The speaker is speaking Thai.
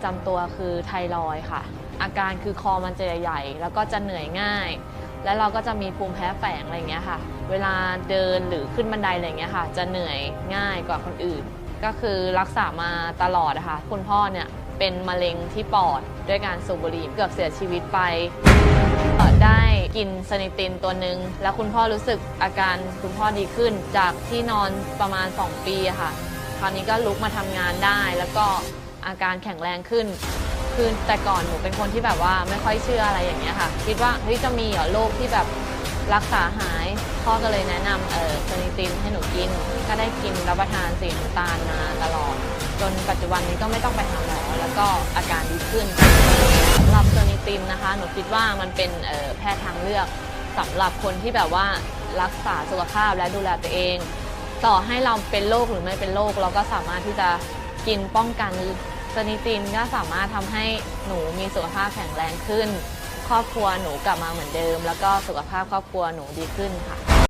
ประจำตัวคือไทรอยค่ะ อาการคือคอมันจะใหญ่แล้วก็จะเหนื่อยง่าย แล้วเราก็จะมีภูมิแพ้แฝงอะไรเงี้ยค่ะ เวลาเดินหรือขึ้นบันไดอะไรเงี้ยค่ะ จะเหนื่อยง่ายกว่าคนอื่น ก็คือรักษามาตลอดนะคะคุณพ่อเนี่ยเป็นมะเร็งที่ปอดด้วยการสูบบุหรี่เกือบเสียชีวิตไปได้กินสนิตินตัวหนึ่งแล้วคุณพ่อรู้สึกอาการคุณพ่อดีขึ้น จากที่นอนประมาณ 2 ปีค่ะ คราวนี้ก็ลุกมาทำงานได้แล้วก็ อาการแข็งแรงขึ้น คือแต่ก่อนหนูเป็นคนที่แบบว่าไม่ค่อยเชื่ออะไรอย่างเงี้ยค่ะ คิดว่าเฮ้ยจะมีเหรอโรคที่แบบรักษาหาย พ่อก็เลยแนะนำเออสนิตินให้หนูกิน ก็ได้กินรับประทานสีน้ำตาลมาตลอด จนปัจจุบันนี้ก็ไม่ต้องไปหาหมอแล้วก็อาการดีขึ้นสำหรับโซนิตินนะคะ หนูคิดว่ามันเป็นเออแพทย์ทางเลือกสำหรับคนที่แบบว่ารักษาสุขภาพและดูแลตัวเอง ต่อให้เราเป็นโรคหรือไม่เป็นโรคเราก็สามารถที่จะกินป้องกัน สนิตินก็สามารถทำให้หนูมีสุขภาพแข็งแรงขึ้น ครอบครัวหนูกลับมาเหมือนเดิม แล้วก็สุขภาพครอบครัวหนูดีขึ้นค่ะ